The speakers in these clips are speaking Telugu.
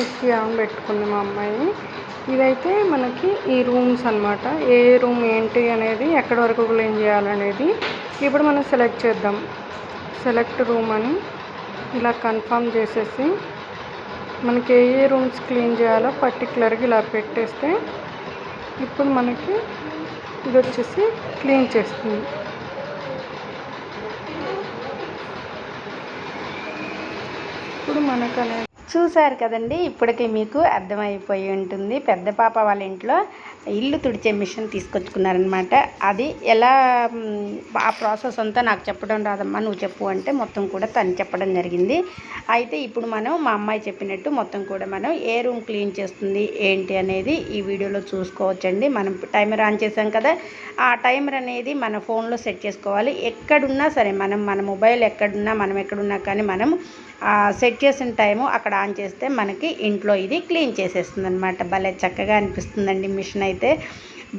ఏసీ ఆన్ పెట్టుకుంది మా అమ్మాయి. ఇదైతే మనకి ఈ రూమ్స్ అన్నమాట. ఏ రూమ్ ఏంటి అనేది ఎక్కడి వరకు క్లీన్ చేయాలనేది ఇప్పుడు మనం సెలెక్ట్ చేద్దాం. సెలెక్ట్ రూమ్ అని ఇలా కన్ఫర్మ్ చేసేసి మనకి ఏ ఏ రూమ్స్ క్లీన్ చేయాలో పర్టికులర్గా ఇలా పెట్టేస్తే ఇప్పుడు మనకి ఇది వచ్చేసి క్లీన్ చేస్తుంది. ఇప్పుడు మనకు అనేది చూశారు కదండి ఇప్పటికి మీకు అర్థమైపోయి ఉంటుంది. పెద్ద పాప వాళ్ళ ఇంట్లో ఇల్లు తుడిచే మిషన్ తీసుకొచ్చుకున్నారనమాట అది ఎలా ఆ ప్రాసెస్ అంతా నాకు చెప్పడం రాదమ్మా నువ్వు చెప్పు అంటే మొత్తం కూడా తను చెప్పడం జరిగింది. అయితే ఇప్పుడు మనం మా అమ్మాయి చెప్పినట్టు మొత్తం కూడా మనం ఏ రూమ్ క్లీన్ చేస్తుంది ఏంటి అనేది ఈ వీడియోలో చూసుకోవచ్చండి. మనం టైమర్ ఆన్ చేసాం కదా ఆ టైమర్ అనేది మన ఫోన్లో సెట్ చేసుకోవాలి. ఎక్కడున్నా సరే మనం మన మొబైల్ ఎక్కడున్నా మనం ఎక్కడున్నా కానీ మనం సెట్ చేసిన టైము అక్కడ ఆన్ చేస్తే మనకి ఇంట్లో ఇది క్లీన్ చేసేస్తుంది అనమాట భలే చక్కగా అనిపిస్తుందండి మిషన్ అయితే.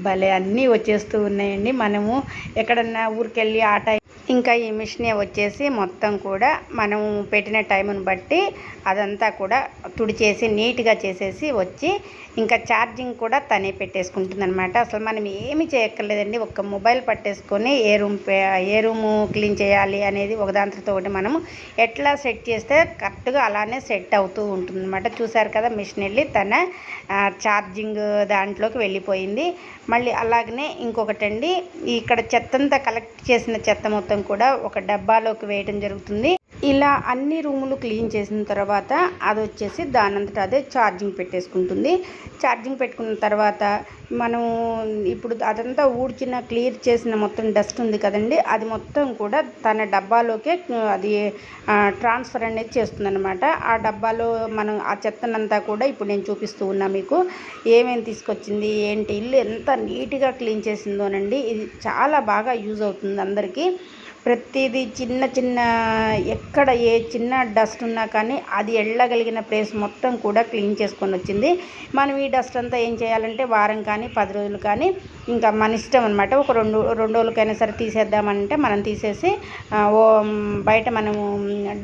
భలే అన్నీ వచ్చేస్తూ ఉన్నాయండి. మనము ఎక్కడన్నా ఊరికెళ్ళి ఆ టైం ఇంకా ఈ మిషనే వచ్చేసి మొత్తం కూడా మనం పెట్టిన టైంను బట్టి అదంతా కూడా తుడిచేసి నీట్గా చేసేసి వచ్చి ఇంకా ఛార్జింగ్ కూడా తనే పెట్టేసుకుంటుంది అనమాట అసలు మనం ఏమి చేయక్కర్లేదండి. ఒక మొబైల్ పట్టేసుకొని ఏ రూమ్ ఏ రూము క్లీన్ చేయాలి అనేది ఒకదాంతో ఒకటి మనము ఎట్లా సెట్ చేస్తే కరెక్ట్గా అలానే సెట్ అవుతూ ఉంటుంది అనమాట చూసారు కదా మిషన్ వెళ్ళి తన ఛార్జింగ్ దాంట్లోకి వెళ్ళిపోయింది. మళ్ళీ అలాగనే ఇంకొకటండి. ఇక్కడ చెత్తంతా కలెక్ట్ చేసిన చెత్త మొత్తం కూడా ఒక డబ్బాలోకి వేయడం జరుగుతుంది. ఇలా అన్ని రూములు క్లీన్ చేసిన తర్వాత అది వచ్చేసి దానంతట అదే ఛార్జింగ్ పెట్టేసుకుంటుంది. ఛార్జింగ్ పెట్టుకున్న తర్వాత మనం ఇప్పుడు అదంతా ఊడ్చిన క్లియర్ చేసిన మొత్తం డస్ట్ ఉంది కదండి అది మొత్తం కూడా తన డబ్బాలోకే అది ట్రాన్స్ఫర్ అనేది చేస్తుందన్నమాట. ఆ డబ్బాలో మనం ఆ చెత్తనంతా కూడా ఇప్పుడు నేను చూపిస్తూ ఉన్నా మీకు. ఏమేమి తీసుకొచ్చింది ఏంటి ఇల్లు ఎంత నీట్గా క్లీన్ చేసిందోనండి. ఇది చాలా బాగా యూజ్ అవుతుంది అందరికీ. ప్రతిదీ చిన్న చిన్న ఎక్కడ ఏ చిన్న డస్ట్ ఉన్నా కానీ అది వెళ్ళగలిగిన ప్లేస్ మొత్తం కూడా క్లీన్ చేసుకొని వచ్చింది. మనం ఈ డస్ట్ అంతా ఏం చేయాలంటే వారం కానీ పది రోజులు కానీ ఇంకా మన ఇష్టం అనమాట ఒక రెండు రెండు రోజులకైనా సరే తీసేద్దామంటే మనం తీసేసి ఓ బయట మనము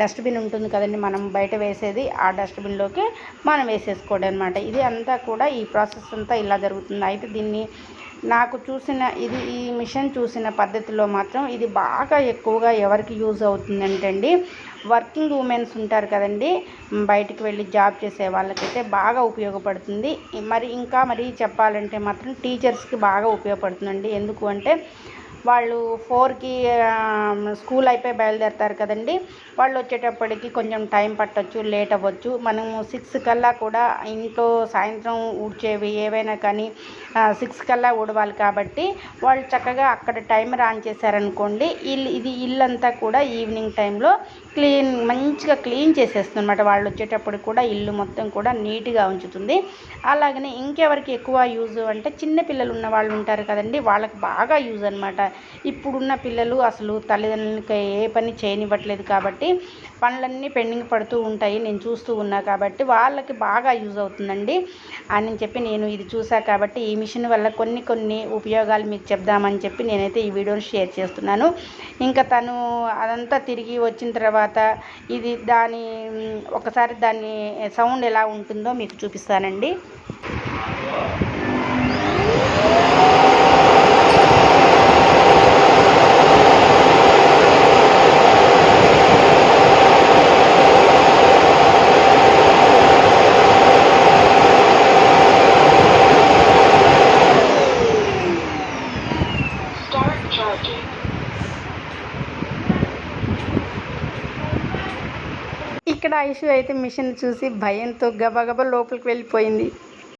డస్ట్బిన్ ఉంటుంది కదండి మనం బయట వేసేది ఆ డస్ట్బిన్లోకి మనం వేసేసుకోవడం అనమాట ఇది అంతా కూడా ఈ ప్రాసెస్ అంతా ఇలా జరుగుతుంది. అయితే దీన్ని నాకు చూసిన ఇది ఈ మిషన్ చూసిన పద్ధతిలో మాత్రం ఇది బాగా ఎక్కువగా ఎవరికి యూజ్ అవుతుందంటే అండి వర్కింగ్ ఉమెన్స్ ఉంటారు కదండి. బయటికి వెళ్ళి జాబ్ చేసే వాళ్ళకైతే బాగా ఉపయోగపడుతుంది. మరి ఇంకా మరి చెప్పాలంటే మాత్రం టీచర్స్కి బాగా ఉపయోగపడుతుందండి. ఎందుకు అంటే వాళ్ళు ఫోర్కి స్కూల్ అయిపోయి బయలుదేరుతారు కదండి. వాళ్ళు వచ్చేటప్పటికి కొంచెం టైం పట్టవచ్చు లేట్ అవ్వచ్చు. మనము సిక్స్ కల్లా కూడా ఇంట్లో సాయంత్రం ఊడ్చేవి ఏవైనా కానీ సిక్స్ కల్లా ఊడవాలి కాబట్టి వాళ్ళు చక్కగా అక్కడ టైం రాన్ చేశారనుకోండి ఇల్లు ఇది ఇల్లంతా కూడా ఈవినింగ్ టైంలో క్లీన్ మంచిగా క్లీన్ చేసేస్తుంది అనమాట వాళ్ళు వచ్చేటప్పుడు కూడా ఇల్లు మొత్తం కూడా నీట్గా ఉంచుతుంది. అలాగనే ఇంకెవరికి ఎక్కువ యూజ్ అంటే చిన్న పిల్లలు ఉన్న వాళ్ళు ఉంటారు కదండి వాళ్ళకి బాగా యూజ్ అనమాట ఇప్పుడున్న పిల్లలు అసలు తల్లిదండ్రులకి ఏ పని చేయనివ్వట్లేదు కాబట్టి పనులన్నీ పెండింగ్ పడుతూ ఉంటాయి. నేను చూస్తూ ఉన్నా కాబట్టి వాళ్ళకి బాగా యూజ్ అవుతుందండి అని చెప్పి నేను ఇది చూసా కాబట్టి ఈ మిషన్ వల్ల కొన్ని కొన్ని ఉపయోగాలు మీకు చెప్దామని చెప్పి నేనైతే ఈ వీడియోని షేర్ చేస్తున్నాను. ఇంకా తను అదంతా తిరిగి వచ్చిన తర్వాత ఇది దాని ఒకసారి దాని సౌండ్ ఎలా ఉంటుందో మీకు చూపిస్తానండి. ఇక్కడ ఐషు అయితే మిషన్ చూసి భయంతో గబగబా లోపలికి వెళ్ళిపోయింది.